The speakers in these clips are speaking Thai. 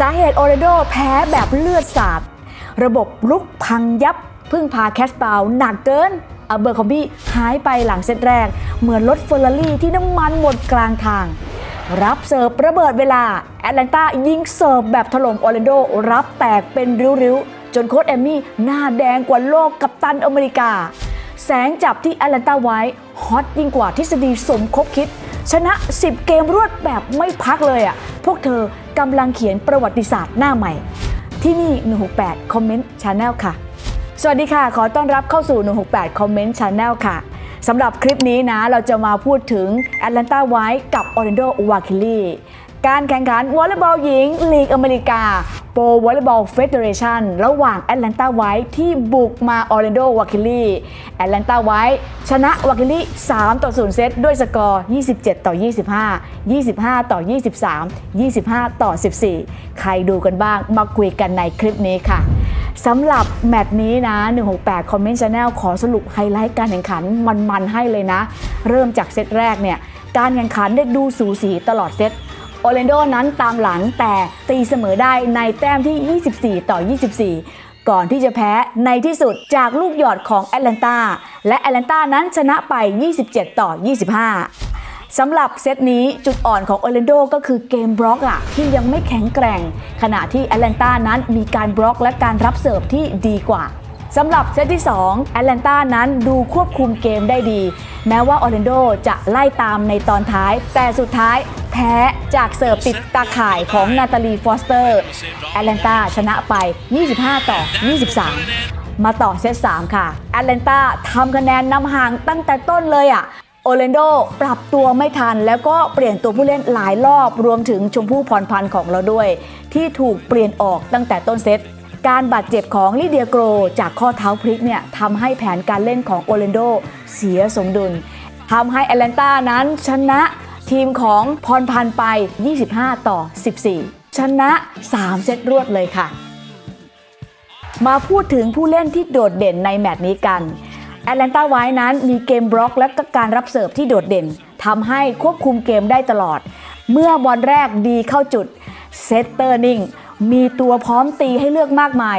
สาเหตุโอเรโดแพ้แบบเลือดสาด ระบบลุกพังยับพึ่งพาแคชบาหนักเกินอัลเบอร์คอมบี้หายไปหลังเซตแรก เหมือนรถเฟอร์รารี่ที่น้ำมันหมดกลางทาง รับเสิร์ฟระเบิดเวลา แอตแลนตายิงเสิร์ฟแบบถล่มออร์แลนโด รับแตกเป็นริ้วๆ จนโค้ชแอมมี่หน้าแดงกว่าโลกกับตันอเมริกา แสงจับที่แอตแลนตาไว้ ฮอตยิ่งกว่าทฤษฎีสมคบคิด ชนะ 10 เกมรวดแบบไม่พักเลยอะ พวกเธอกำลังเขียนประวัติศาสตร์หน้าใหม่ ที่นี่ 168คอมเมนต์ชาแนลค่ะ สวัสดีค่ะ ขอต้อนรับเข้าสู่ 168คอมเมนต์ชาแนลค่ะสำหรับคลิปนี้นะ เราจะมาพูดถึง Atlanta w h i t e กับ Orlando w a k i l i การแข่งขันวอลเลย์บอลหญิง ลีกอเมริกา Pro Volleyball Federation ระหว่าง Atlanta w h i t e ที่บุกมา Orlando w a k i l i Atlanta w h i t e ชนะ w a k i l i 3ต่อ0เซตด้วยสกอร์ 27 ต่อ 25 25 ต่อ 23 25 ต่อ 14 ใครดูกันบ้างมาคุยกันในคลิปนี้ค่ะสำหรับแมตช์นี้นะ 168คอมเมนต์ชาแนลขอสรุปไฮไลท์การแข่งขันมันๆให้เลยนะ เริ่มจากเซตแรกเนี่ยการแข่งขันได้ดูสูสีตลอดเซต โอเลนโดนั้นตามหลังแต่ตีเสมอได้ในแต้มที่ 24 ต่อ 24ก่อนที่จะแพ้ในที่สุดจากลูกหยอดของแอตแลนตาและแอตแลนตานั้นชนะไป 27 ต่อ 25 สำหรับเซตนี้จุดอ่อนของโอเลนโดก็คือเกมบล็อกอะที่ยังไม่แข็งแกร่ง ขณะที่แอตแลนตานั้นมีการบล็อกและการรับเสิร์ฟที่ดีกว่า สำหรับเซตที่ 2 แอตแลนตานั้นดูควบคุมเกมได้ดี แม้ว่าออร์แลนโดจะไล่ตามในตอนท้าย แต่สุดท้ายแพ้จากเสิร์ฟติดตาข่ายของนาตาลีฟอสเตอร์ แอตแลนตาชนะไป 25 ต่อ 23 มาต่อเซต 3 ค่ะ แอตแลนตาทำคะแนนนำห่างตั้งแต่ต้นเลยอะโอเลนโดปรับตัวไม่ทัน แล้วก็เปลี่ยนตัวผู้เล่นหลายรอบรวมถึงชมพู่พรพันธ์ของเราด้วย ที่ถูกเปลี่ยนออกตั้งแต่ต้นเซต การบาดเจ็บของลิเดียโกรจากข้อเท้าพลิกเนี่ยทำให้แผนการเล่นของโอเลนโดเสียสมดุลทำให้แอตแลนตานั้นชนะทีมของพรพันธ์ไป 25 ต่อ 14 ชนะ 3 เซตรวดเลยค่ะ มาพูดถึงผู้เล่นที่โดดเด่นในแมตช์นี้กันแอตแลนตาไว้นั้นมีเกมบล็อกและก็การรับเสิร์ฟที่โดดเด่นทำให้ควบคุมเกมได้ตลอด เมื่อบอลแรกดีเข้าจุดเซตเตอร์นิ่ง มีตัวพร้อมตีให้เลือกมากมาย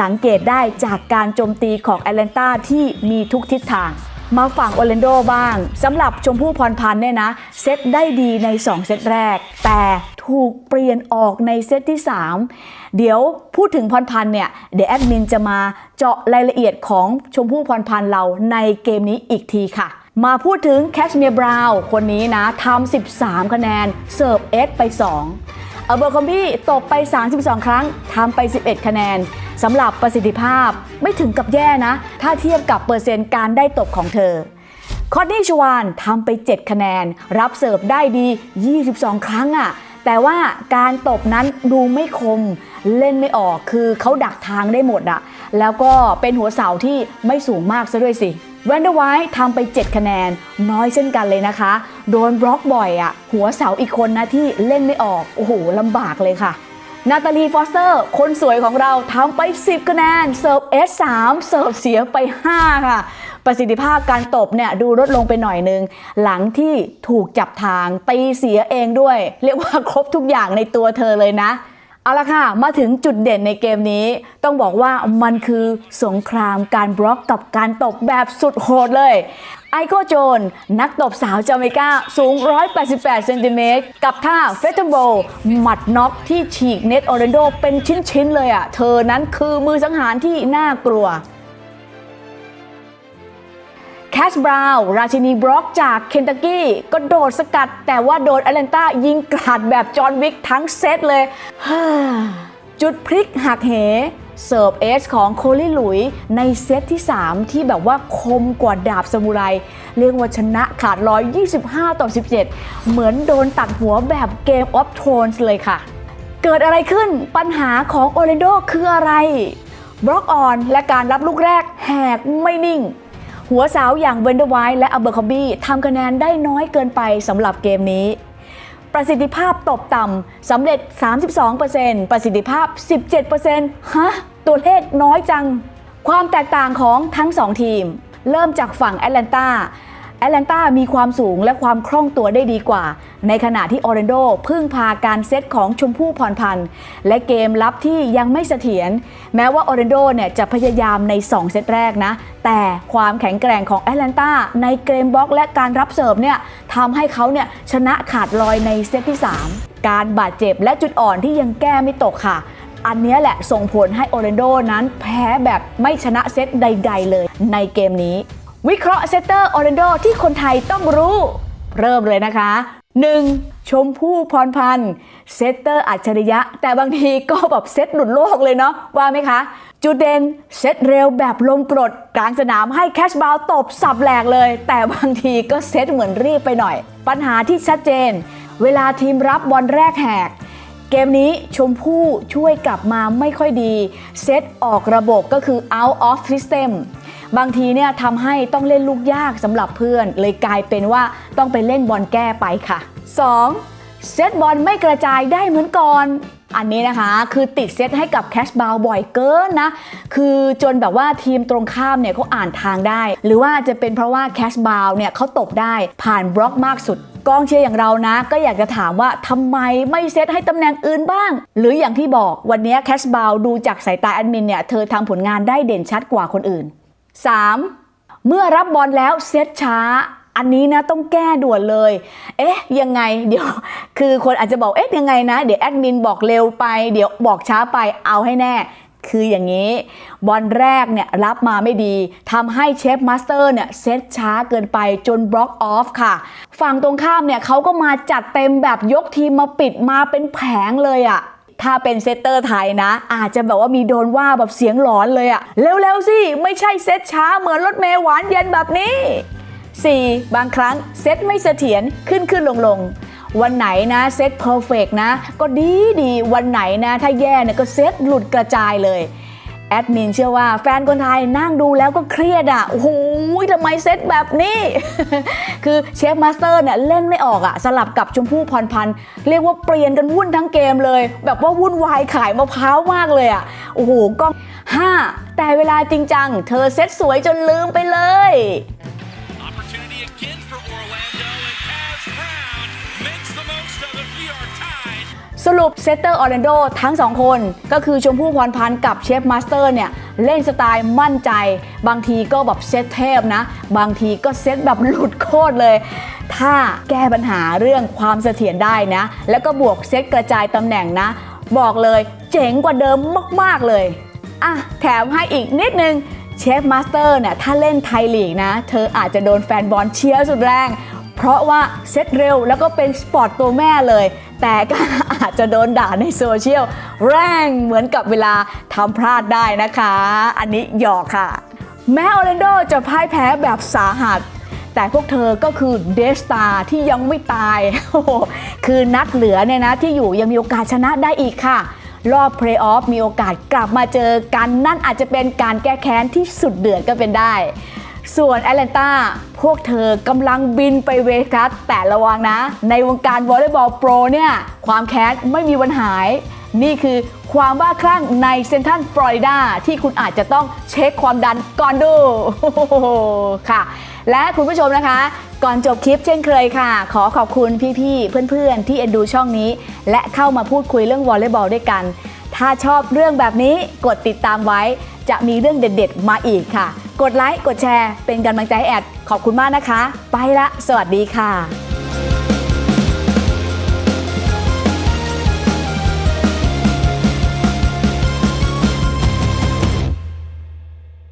สังเกตได้จากการโจมตีของแอตแลนตาที่มีทุกทิศทาง มาฝั่งโอเลนโดบ้างสำหรับชมพู่พรพันธ์เนี่ยนะ เซตได้ดีใน 2 เซตแรก แต่ถูกเปลี่ยนออกในเซตที่ 3 เดี๋ยวพูดถึงพรพันธ์เนี่ย เดี๋ยวแอดมินจะมาเจาะรายละเอียดของชมพู่พรพันธ์เราในเกมนี้อีกทีค่ะมาพูดถึงแคชเมียร์บราวน์คนนี้นะทำ 13 คะแนน เสิร์ฟเอสไป 2 อเบอร์คอมบี้ตบไป 32 ครั้งทำไป 11 คะแนนสำหรับประสิทธิภาพไม่ถึงกับแย่นะ ถ้าเทียบกับเปอร์เซ็นต์การได้ตบของเธอคอนนี่ชวานทำไป 7 คะแนน รับเสิร์ฟได้ดี 22 ครั้งอะ่ะแต่ว่าการตบนั้นดูไม่คมเล่นไม่ออกคือเขาดักทางได้หมดอะแล้วก็เป็นหัวเสาที่ไม่สูงมากซะด้วยสิ แวนเดอร์ไวท์ทำไป 7 คะแนน น้อยเช่นกันเลยนะคะ โดนบล็อกบ่อยอะหัวเสาอีกคนนะที่เล่นไม่ออก โอ้โหลำบากเลยค่ะ นาตาลีฟอสเตอร์ คนสวยของเราทำไป 10 คะแนน เสิร์ฟ S3 เสิร์ฟเสียไป 5 ค่ะ ประสิทธิภาพการตบเนี่ยดูลดลงไปหน่อยนึง หลังที่ถูกจับทางตีเสียเองด้วย เรียกว่าครบทุกอย่างในตัวเธอเลยนะ เอาละค่ะ มาถึงจุดเด่นในเกมนี้ ต้องบอกว่ามันคือสงครามการบล็อกกับการตบแบบสุดโหดเลยไอโคโจน นักตบสาวจาเมกาสูง 188 เซนติเมตร กับท่าเฟตเทโบหมัดน็อกที่ฉีกเน็ตออเรนโดเป็นชิ้น ๆ เลยอะ่ะ เธอนั้นคือมือสังหารที่น่ากลัว แคชบราวน์ราชินีบล็อกจากเคนตักกี้ก็โดดสกัด แต่ว่าโดนแอตแลนตายิงกราดแบบจอห์นวิกทั้งเซตเลย จุดพลิกหักเหเสิร์ฟเอสของโคลี่หลุยในเซตที่ 3 ที่แบบว่าคมกว่าดาบสมุไร เรียกว่าชนะขาด125 ต่อ 17 เหมือนโดนตัดหัวแบบเกมออฟโทนส์เลยค่ะ เกิดอะไรขึ้นปัญหาของโอเรนโดคืออะไร บล็อกออนและการรับลูกแรกแหกไม่นิ่ง หัวสาวอย่างเวนเดอร์ไวท์และอัลเบอร์คอมบี้ทำคะแนนได้น้อยเกินไปสำหรับเกมนี้ ประสิทธิภาพตบต่ำสำเร็จ 32%ประสิทธิภาพ 17%ฮะ ตัวเลขน้อยจัง ความแตกต่างของทั้ง 2 ทีม เริ่มจากฝั่งแอตแลนตา อแอตแลนตามีความสูงและความคล่องตัวได้ดีกว่า ในขณะที่ออร์แลนโดพึ่งพาการเซตของชมพู่พรพันธ์ และเกมรับที่ยังไม่เสถียรแม้ว่าออร์แลนโดเนี่ยจะพยายามใน 2 เซตแรกนะ แต่ความแข็งแกร่งของแอตแลนตาในเกมบล็อกและการรับเสิร์ฟเนี่ยทำให้เขาเนี่ยชนะขาดลอยในเซตที่ 3 การบาดเจ็บและจุดอ่อนที่ยังแก้ไม่ตกค่ะอันนี้แหละส่งผลให้โอเรนโดนั้นแพ้แบบไม่ชนะเซตใด ๆ เลยในเกมนี้ วิเคราะห์เซตเตอร์โอร์เรนโดที่คนไทยต้องรู้ เริ่มเลยนะคะ 1. ชมพู่พรพันธ์เซตเตอร์อัจฉริยะ แต่บางทีก็แบบเซตหลุดโลกเลยเนาะว่าไหมคะ จุดเด่นเซตเร็วแบบลมกรดกลางสนามให้แคชบาวตบสับแหลกเลย แต่บางทีก็เซตเหมือนรีบไปหน่อย ปัญหาที่ชัดเจน เวลาทีมรับบอลแรกแหกเกมนี้ชมพู่ช่วยกลับมาไม่ค่อยดี เซตออกระบบก็คือ out of system บางทีเนี่ยทำให้ต้องเล่นลูกยากสำหรับเพื่อน เลยกลายเป็นว่าต้องไปเล่นบอลแก้ไปค่ะ 2. เซตบอลไม่กระจายได้เหมือนก่อนอันนี้นะคะคือติดเซตให้กับแคชบาลบ่อยเกินนะ คือจนแบบว่าทีมตรงข้ามเนี่ยเขาอ่านทางได้ หรือว่าจะเป็นเพราะว่าแคชบาลเนี่ยเขาตบได้ผ่านบล็อกมากสุดกองเชียร์อย่างเรานะ ก็อยากจะถามว่าทำไมไม่เซตให้ตำแหน่งอื่นบ้าง หรืออย่างที่บอกวันนี้แคชบาลดูจากสายตาแอดมินเนี่ยเธอทำผลงานได้เด่นชัดกว่าคนอื่น 3. เมื่อรับบอลแล้วเซตช้า อันนี้นะต้องแก้ด่วนเลย เอ๊ะ ยังไงเดี๋ยว คือคนอาจจะบอกเอ๊ะยังไงนะ เดี๋ยวแอดมินบอกเร็วไปเดี๋ยวบอกช้าไปเอาให้แน่คืออย่างนี้ บอลแรกเนี่ยรับมาไม่ดีทำให้เชฟมาสเตอร์เนี่ยเซตช้าเกินไปจนบล็อกออฟค่ะ ฝั่งตรงข้ามเนี่ยเขาก็มาจัดเต็มแบบยกทีมมาปิดมาเป็นแผงเลยอะ ถ้าเป็นเซตเตอร์ไทยนะ อาจจะแบบว่ามีโดนว่าแบบเสียงหลอนเลยอะเร็วๆสิ ไม่ใช่เซตช้าเหมือนรถเมล์หวานเย็นแบบนี้ 4. บางครั้งเซตไม่เสถียรขึ้นขึ้นลงลงวันไหนนะเซตเพอร์เฟกนะ ก็ดีดีวันไหนนะ ถ้าแย่เนี่ยก็เซตหลุดกระจายเลย แอดมินเชื่อว่าแฟนคนไทยนั่งดูแล้วก็เครียดอะ โอ้โหทำไมเซตแบบนี้ คือเชฟมาสเตอร์เนี่ยเล่นไม่ออกอะ สลับกับชมพู่พรพันธ์ เรียกว่าเปลี่ยนกันวุ่นทั้งเกมเลย แบบว่าวุ่นวายขายมะพร้าวมากเลยอะ โอ้โหก็5แต่เวลาจริงจัง เธอเซตสวยจนลืมไปเลย Opportunity again for Orlando, รุปเซตเตอร์ออร์แลนโดทั้งสองคน ก็คือชมพู่พรพันธ์กับเชฟมาสเตอร์เนี่ย เล่นสไตล์มั่นใจ บางทีก็แบบเซตเทพนะ บางทีก็เซตแบบหลุดโคตรเลย ถ้าแก้ปัญหาเรื่องความเสถียรได้นะ แล้วก็บวกเซตกระจายตำแหน่งนะ บอกเลยเจ๋งกว่าเดิมมาก ๆ เลยอะแถมให้อีกนิดนึงเชฟมาสเตอร์เนี่ยถ้าเล่นไทยลีกนะ เธออาจจะโดนแฟนบอลเชียร์สุดแรง เพราะว่าเซ็ตเร็วแล้วก็เป็นสปอร์ตตัวแม่เลย แต่ก็อาจจะโดนด่าในโซเชียลแรงเหมือนกับเวลาทำพลาดได้นะคะ อันนี้หยอกค่ะ แม้ออร์แลนโดจะพ่ายแพ้แบบสาหัสแต่พวกเธอก็คือเดสตาที่ยังไม่ตาย คือนัดเหลือเนี่ยนะที่อยู่ยังมีโอกาสชนะได้อีกค่ะ รอบเพลย์ออฟมีโอกาสกลับมาเจอกัน นั่นอาจจะเป็นการแก้แค้นที่สุดเดือดก็เป็นได้ ส่วนแอตแลนตาพวกเธอกำลังบินไปเวกัสแต่ระวังนะ ในวงการวอลเลย์บอลโปรเนี่ย ความแค้นไม่มีวันหาย นี่คือความบ้าคลั่งในเซนทรัลฟลอริดาที่คุณอาจจะต้องเช็คความดันก่อนดูค่ะ และคุณผู้ชมนะคะ ก่อนจบคลิปเช่นเคยค่ะ ขอขอบคุณพี่ๆ เพื่อนๆ ที่เอ็นดูช่องนี้ และเข้ามาพูดคุยเรื่องวอลเลย์บอลด้วยกัน ถ้าชอบเรื่องแบบนี้กดติดตามไว้จะมีเรื่องเด็ด ๆ มาอีกค่ะ กดไลค์กดแชร์เป็นกำลังใจให้แอดขอบคุณมากนะคะ ไปละ สวัสดีค่ะ